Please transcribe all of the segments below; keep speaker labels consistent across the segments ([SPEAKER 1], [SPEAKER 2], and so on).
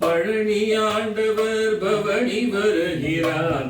[SPEAKER 1] பழனி ஆண்டவர் பவனி வருகிறார்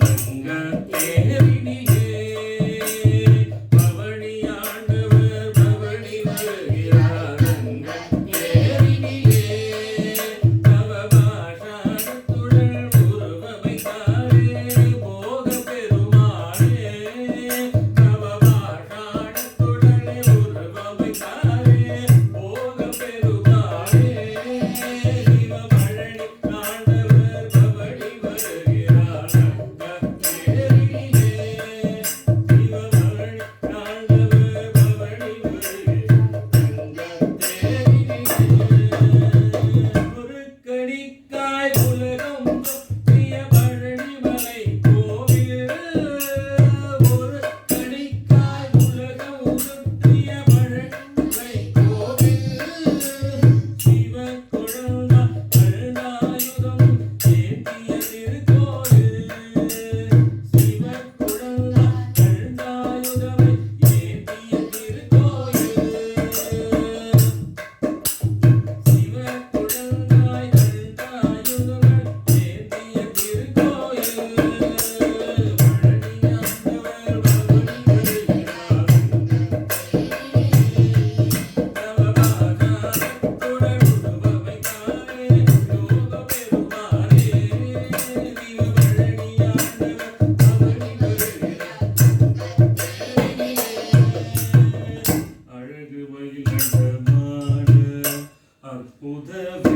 [SPEAKER 1] உதவே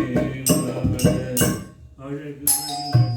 [SPEAKER 1] மகள் அழகு